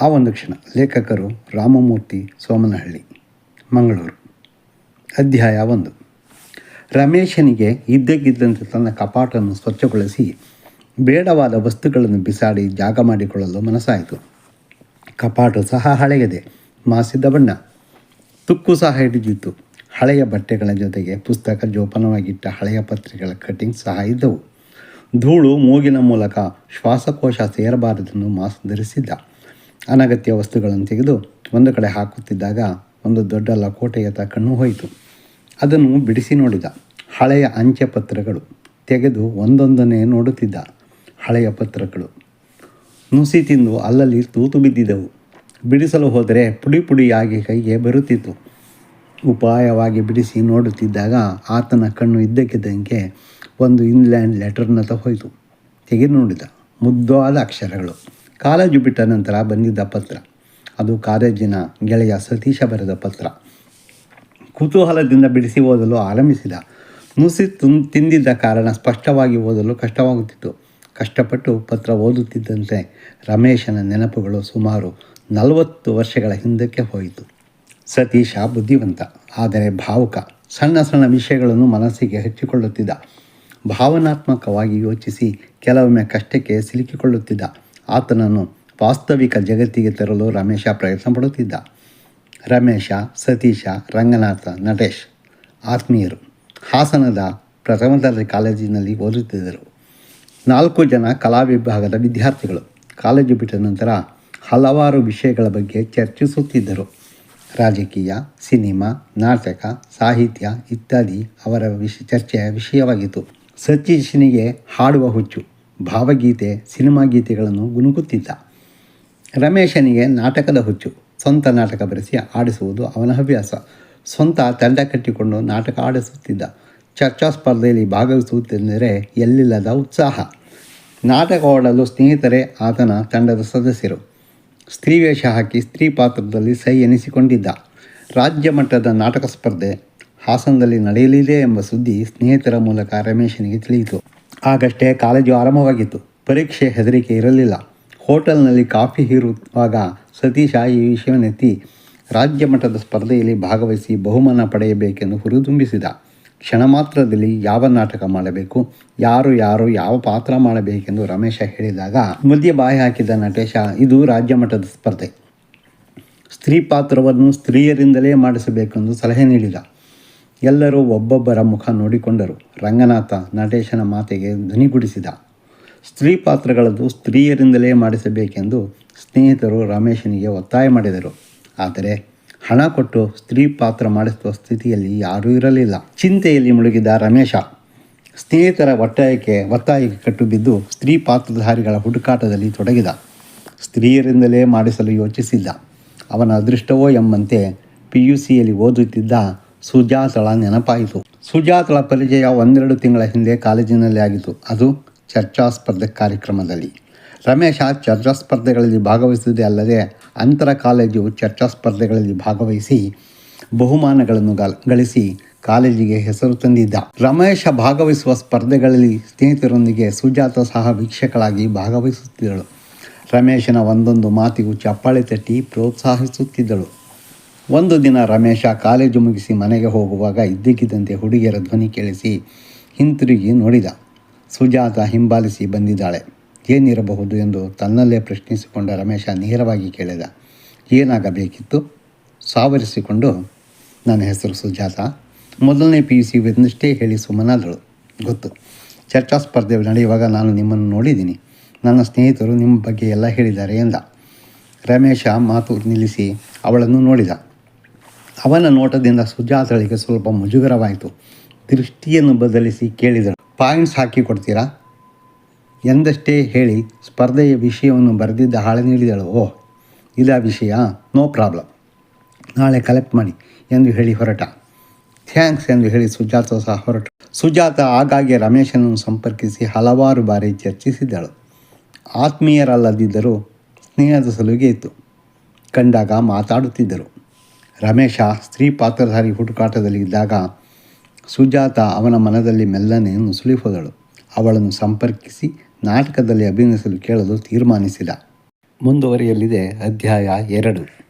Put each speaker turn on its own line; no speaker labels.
ಆ ಒಂದು ಕ್ಷಣ ಲೇಖಕರು ರಾಮಮೂರ್ತಿ ಸೋಮನಹಳ್ಳಿ, ಮಂಗಳೂರು. ಅಧ್ಯಾಯ ಒಂದು. ರಮೇಶನಿಗೆ ಇದ್ದಕ್ಕಿದ್ದಂತೆ ತನ್ನ ಕಪಾಟನ್ನು ಸ್ವಚ್ಛಗೊಳಿಸಿ ಬೇಡವಾದ ವಸ್ತುಗಳನ್ನು ಬಿಸಾಡಿ ಜಾಗ ಮಾಡಿಕೊಳ್ಳಲು ಮನಸ್ಸಾಯಿತು. ಕಪಾಟು ಸಹ ಹಳೆಯದೆ, ಮಾಸಿದ ಬಣ್ಣ. ತುಕ್ಕು ಸಹ ಹಿಡಿದಿತ್ತು. ಹಳೆಯ ಬಟ್ಟೆಗಳ ಜೊತೆಗೆ ಪುಸ್ತಕ ಜೋಪಾನವಾಗಿಟ್ಟ ಹಳೆಯ ಪತ್ರಿಕೆಗಳ ಕಟಿಂಗ್ ಸಹ ಇದ್ದವು. ಧೂಳು ಮೂಗಿನ ಮೂಲಕ ಶ್ವಾಸಕೋಶ ಸೇರಬಾರದನ್ನು ಮಾಸ್ ಧರಿಸಿದ್ದ ಅನಗತ್ಯ ವಸ್ತುಗಳನ್ನು ತೆಗೆದು ಒಂದು ಕಡೆ ಹಾಕುತ್ತಿದ್ದಾಗ ಒಂದು ದೊಡ್ಡ ಲಕೋಟೆಯತ್ತ ಕಣ್ಣು ಹೋಯಿತು. ಅದನ್ನು ಬಿಡಿಸಿ ನೋಡಿದ. ಹಳೆಯ ಅಂಚೆ ಪತ್ರಗಳು ತೆಗೆದು ಒಂದೊಂದನ್ನೇ ನೋಡುತ್ತಿದ್ದ ಹಳೆಯ ಪತ್ರಗಳು. ನುಸಿ ತಿಂದು ಅಲ್ಲಲ್ಲಿ ತೂತು ಬಿದ್ದಿದ್ದವು. ಬಿಡಿಸಲು ಹೋದರೆ ಪುಡಿ ಪುಡಿಯಾಗಿ ಕೈಗೆ ಬರುತ್ತಿತ್ತು. ಉಪಾಯವಾಗಿ ಬಿಡಿಸಿ ನೋಡುತ್ತಿದ್ದಾಗ ಆತನ ಕಣ್ಣು ಇದ್ದಕ್ಕಿದ್ದಂಗೆ ಒಂದು ಇನ್ಲ್ಯಾಂಡ್ ಲೆಟರ್ನತ್ತ ಹೋಯಿತು. ತೆಗೆದು ನೋಡಿದ. ಮುದ್ದಾದ ಅಕ್ಷರಗಳು. ಕಾಲೇಜು ಬಿಟ್ಟ ನಂತರ ಬಂದಿದ್ದ ಪತ್ರ. ಅದು ಕಾಲೇಜಿನ ಗೆಳೆಯ ಸತೀಶ ಬರೆದ ಪತ್ರ. ಕುತೂಹಲದಿಂದ ಬಿಡಿಸಿ ಓದಲು ಆರಂಭಿಸಿದ. ನುಸಿ ತಿಂದಿದ್ದ ಕಾರಣ ಸ್ಪಷ್ಟವಾಗಿ ಓದಲು ಕಷ್ಟವಾಗುತ್ತಿತ್ತು. ಕಷ್ಟಪಟ್ಟು ಪತ್ರ ಓದುತ್ತಿದ್ದಂತೆ ರಮೇಶನ ನೆನಪುಗಳು ಸುಮಾರು ನಲವತ್ತು ವರ್ಷಗಳ ಹಿಂದಕ್ಕೆ ಹೋಯಿತು. ಸತೀಶ ಬುದ್ಧಿವಂತ, ಆದರೆ ಭಾವುಕ, ಸಣ್ಣ ಸಣ್ಣ ವಿಷಯಗಳನ್ನು ಮನಸ್ಸಿಗೆ ಹಚ್ಚಿಕೊಳ್ಳುತ್ತಿದ್ದ. ಭಾವನಾತ್ಮಕವಾಗಿ ಯೋಚಿಸಿ ಕೆಲವೊಮ್ಮೆ ಕಷ್ಟಕ್ಕೆ ಸಿಲುಕಿಕೊಳ್ಳುತ್ತಿದ್ದ. ಆತನನ್ನು ವಾಸ್ತವಿಕ ಜಗತ್ತಿಗೆ ತರಲು ರಮೇಶ ಪ್ರಯತ್ನ ಪಡುತ್ತಿದ್ದ. ರಮೇಶ, ಸತೀಶ, ರಂಗನಾಥ, ನಟೇಶ್ ಆತ್ಮೀಯರು ಹಾಸನದ ಪ್ರಥಮ ದರ್ಜೆ ಕಾಲೇಜಿನಲ್ಲಿ ಓದುತ್ತಿದ್ದರು. ನಾಲ್ಕು ಜನ ಕಲಾ ವಿಭಾಗದ ವಿದ್ಯಾರ್ಥಿಗಳು ಕಾಲೇಜು ಬಿಟ್ಟ ನಂತರ ಹಲವಾರು ವಿಷಯಗಳ ಬಗ್ಗೆ ಚರ್ಚಿಸುತ್ತಿದ್ದರು. ರಾಜಕೀಯ, ಸಿನಿಮಾ, ನಾಟಕ, ಸಾಹಿತ್ಯ ಇತ್ಯಾದಿ ಅವರ ವಿಷ, ಚರ್ಚೆಯ ವಿಷಯವಾಗಿತ್ತು. ಸತೀಶನಿಗೆ ಹಾಡುವ ಹುಚ್ಚು ಭಾವಗೀತೆ, ಸಿನಿಮಾ ಗೀತೆಗಳನ್ನು ಗುನುಗುತ್ತಿದ್ದ ರಮೇಶನಿಗೆ ನಾಟಕದ ಹುಚ್ಚು, ಸ್ವಂತ ನಾಟಕ ಬರೆಸಿ ಆಡಿಸುವುದು ಅವನ ಹವ್ಯಾಸ. ಸ್ವಂತ ತಂಡ ಕಟ್ಟಿಕೊಂಡು ನಾಟಕ ಆಡಿಸುತ್ತಿದ್ದ. ಚರ್ಚಾ ಸ್ಪರ್ಧೆಯಲ್ಲಿ ಭಾಗವಹಿಸುವುದೆಂದರೆ ಎಲ್ಲಿಲ್ಲದ ಉತ್ಸಾಹ. ನಾಟಕ ಆಡಲು ಸ್ನೇಹಿತರೇ ಆತನ ತಂಡದ ಸದಸ್ಯರು. ಸ್ತ್ರೀ ವೇಷ ಹಾಕಿ ಸ್ತ್ರೀ ಪಾತ್ರದಲ್ಲಿ ಸೈ ಎನಿಸಿಕೊಂಡಿದ್ದ. ರಾಜ್ಯ ಮಟ್ಟದ ನಾಟಕ ಸ್ಪರ್ಧೆ ಹಾಸನದಲ್ಲಿ ನಡೆಯಲಿದೆ ಎಂಬ ಸುದ್ದಿ ಸ್ನೇಹಿತರ ಮೂಲಕ ರಮೇಶನಿಗೆ ತಿಳಿಯಿತು. ಆಗಷ್ಟೇ ಕಾಲೇಜು ಆರಂಭವಾಗಿತ್ತು. ಪರೀಕ್ಷೆ ಹೆದರಿಕೆ ಇರಲಿಲ್ಲ. ಹೋಟೆಲ್ನಲ್ಲಿ ಕಾಫಿ ಹೀರುವಾಗ ಸತೀಶ ಈ ವಿಷಯವನ್ನೆತ್ತಿ ರಾಜ್ಯ ಮಟ್ಟದ ಸ್ಪರ್ಧೆಯಲ್ಲಿ ಭಾಗವಹಿಸಿ ಬಹುಮಾನ ಪಡೆಯಬೇಕೆಂದು ಹುರಿದುಂಬಿಸಿದ. ಕ್ಷಣ ಮಾತ್ರದಲ್ಲಿ ಯಾವ ನಾಟಕ ಮಾಡಬೇಕು, ಯಾರು ಯಾರು, ಯಾವ ಪಾತ್ರ ಮಾಡಬೇಕೆಂದು ರಮೇಶ ಹೇಳಿದಾಗ ಮಧ್ಯೆ ಬಾಯಿ ಹಾಕಿದ ನಟೇಶ, ಇದು ರಾಜ್ಯ ಮಟ್ಟದ ಸ್ಪರ್ಧೆ. ಸ್ತ್ರೀ ಪಾತ್ರವನ್ನು ಸ್ತ್ರೀಯರಿಂದಲೇ ಮಾಡಿಸಬೇಕೆಂದು ಸಲಹೆ ನೀಡಿದ. ಎಲ್ಲರೂ ಒಬ್ಬೊಬ್ಬರ ಮುಖ ನೋಡಿಕೊಂಡರು. ರಂಗನಾಥ ನಟೇಶನ ಮಾತಿಗೆ ಧ್ವನಿಗೂಡಿಸಿದ. ಸ್ತ್ರೀ ಪಾತ್ರಗಳದ್ದು ಸ್ತ್ರೀಯರಿಂದಲೇ ಮಾಡಿಸಬೇಕೆಂದು ಸ್ನೇಹಿತರು ರಮೇಶನಿಗೆ ಒತ್ತಾಯ ಮಾಡಿದರು. ಆದರೆ ಹಣ ಕೊಟ್ಟು ಸ್ತ್ರೀ ಪಾತ್ರ ಮಾಡಿಸುವ ಸ್ಥಿತಿಯಲ್ಲಿ ಯಾರೂ ಇರಲಿಲ್ಲ. ಚಿಂತೆಯಲ್ಲಿ ಮುಳುಗಿದ ರಮೇಶ. ಸ್ನೇಹಿತರ ಒತ್ತಾಯಕ್ಕೆ ಒತ್ತಾಯಕ್ಕೆ ಕಟ್ಟುಬಿದ್ದು ಸ್ತ್ರೀ ಪಾತ್ರಧಾರಿಗಳ ಹುಡುಕಾಟದಲ್ಲಿ ತೊಡಗಿದ. ಸ್ತ್ರೀಯರಿಂದಲೇ ಮಾಡಿಸಲು ಯೋಚಿಸಿಲ್ಲ ಅವನ ಅದೃಷ್ಟವೋ ಎಂಬಂತೆ ಪಿ ಯು ಸಿಯಲ್ಲಿ ಓದುತ್ತಿದ್ದ ಸುಜಾತಳ ನೆನಪಾಯಿತು ಸುಜಾತಳ ಪರಿಚಯ ಒಂದೆರಡು ತಿಂಗಳ ಹಿಂದೆ ಕಾಲೇಜಿನಲ್ಲಿ ಆಗಿತ್ತು. ಅದು ಚರ್ಚಾ ಸ್ಪರ್ಧೆ ಕಾರ್ಯಕ್ರಮದಲ್ಲಿ. ರಮೇಶ ಚರ್ಚಾ ಸ್ಪರ್ಧೆಗಳಲ್ಲಿ ಭಾಗವಹಿಸಿದೆ ಅಲ್ಲದೆ ಅಂತರ ಕಾಲೇಜು ಚರ್ಚಾ ಸ್ಪರ್ಧೆಗಳಲ್ಲಿ ಭಾಗವಹಿಸಿ ಬಹುಮಾನಗಳನ್ನು ಗಳಿಸಿ ಕಾಲೇಜಿಗೆ ಹೆಸರು ತಂದಿದ್ದ. ರಮೇಶ ಭಾಗವಹಿಸುವ ಸ್ಪರ್ಧೆಗಳಲ್ಲಿ ಸ್ನೇಹಿತರೊಂದಿಗೆ ಸುಜಾತ ಸಹ ವೀಕ್ಷಕಳಾಗಿ ಭಾಗವಹಿಸುತ್ತಿದ್ದಳು. ರಮೇಶನ ಒಂದೊಂದು ಮಾತಿಗೂ ಚಪ್ಪಾಳೆ ತಟ್ಟಿ ಪ್ರೋತ್ಸಾಹಿಸುತ್ತಿದ್ದಳು. ಒಂದು ದಿನ ರಮೇಶ ಕಾಲೇಜು ಮುಗಿಸಿ ಮನೆಗೆ ಹೋಗುವಾಗ ಇದ್ದಕ್ಕಿದ್ದಂತೆ ಹುಡುಗಿಯರ ಧ್ವನಿ ಕೇಳಿಸಿ ಹಿಂತಿರುಗಿ ನೋಡಿದ. ಸುಜಾತ ಹಿಂಬಾಲಿಸಿ ಬಂದಿದ್ದಾಳೆ. ಏನಿರಬಹುದು ಎಂದು ತನ್ನಲ್ಲೇ ಪ್ರಶ್ನಿಸಿಕೊಂಡ ರಮೇಶ ನೇರವಾಗಿ ಕೇಳಿದ. ಏನಾಗಬೇಕಿತ್ತು? ಸಾವರಿಸಿಕೊಂಡು, ನನ್ನ ಹೆಸರು ಸುಜಾತ. ಮೊದಲನೇ ಪಿ ಯು ಸಿ ಎಂದಷ್ಟೇ ಹೇಳಿ ಸುಮ್ಮನಾದಳು ಗೊತ್ತು. ಚರ್ಚಾ ಸ್ಪರ್ಧೆ ನಡೆಯುವಾಗ ನಾನು ನಿಮ್ಮನ್ನು ನೋಡಿದ್ದೀನಿ. ನನ್ನ ಸ್ನೇಹಿತರು ನಿಮ್ಮ ಬಗ್ಗೆ ಎಲ್ಲ ಹೇಳಿದ್ದಾರೆ ಎಂದ. ರಮೇಶ ಮಾತು ನಿಲ್ಲಿಸಿ ಅವಳನ್ನು ನೋಡಿದ. ಅವನ ನೋಟದಿಂದ ಸುಜಾತಳಿಗೆ ಸ್ವಲ್ಪ ಮುಜುಗರವಾಯಿತು. ದೃಷ್ಟಿಯನ್ನು ಬದಲಿಸಿ ಕೇಳಿದಳು. ಪಾಯಿಂಟ್ಸ್ ಹಾಕಿ ಕೊಡ್ತೀರಾ? ಎಂದಷ್ಟೇ ಹೇಳಿ ಸ್ಪರ್ಧೆಯ ವಿಷಯವನ್ನು ಬರೆದಿದ್ದ ಹಾಳೆ ನೀಡಿದಳು. ಓಹ್, ಇದ ವಿಷಯ? ನೋ ಪ್ರಾಬ್ಲಮ್ ನಾಳೆ ಕಲೆಕ್ಟ್ ಮಾಡಿ, ಎಂದು ಹೇಳಿ ಹೊರಟ. ಥ್ಯಾಂಕ್ಸ್ ಎಂದು ಹೇಳಿ ಸುಜಾತ ಸಹ ಹೊರಟ ಸುಜಾತ ಆಗಾಗ್ಗೆ ರಮೇಶನನ್ನು ಸಂಪರ್ಕಿಸಿ ಹಲವಾರು ಬಾರಿ ಚರ್ಚಿಸಿದ್ದಳು ಆತ್ಮೀಯರಲ್ಲದಿದ್ದರೂ ಸ್ನೇಹದ ಸಲುಗೆ ಇತ್ತು. ಕಂಡಾಗ ಮಾತಾಡುತ್ತಿದ್ದರು. ರಮೇಶ ಸ್ತ್ರೀ ಪಾತ್ರಧಾರಿ ಹುಡುಕಾಟದಲ್ಲಿ ಇದ್ದಾಗ ಸುಜಾತ ಅವನ ಮನದಲ್ಲಿ ಮೆಲ್ಲನೆ ನುಸುಳಿ ಹೋದಳು ಅವಳನ್ನು ಸಂಪರ್ಕಿಸಿ ನಾಟಕದಲ್ಲಿ ಅಭಿನಯಿಸಲು ಕೇಳಲು ತೀರ್ಮಾನಿಸಿದ. ಮುಂದುವರಿಯಲಿದೆ ಅಧ್ಯಾಯ ಎರಡು.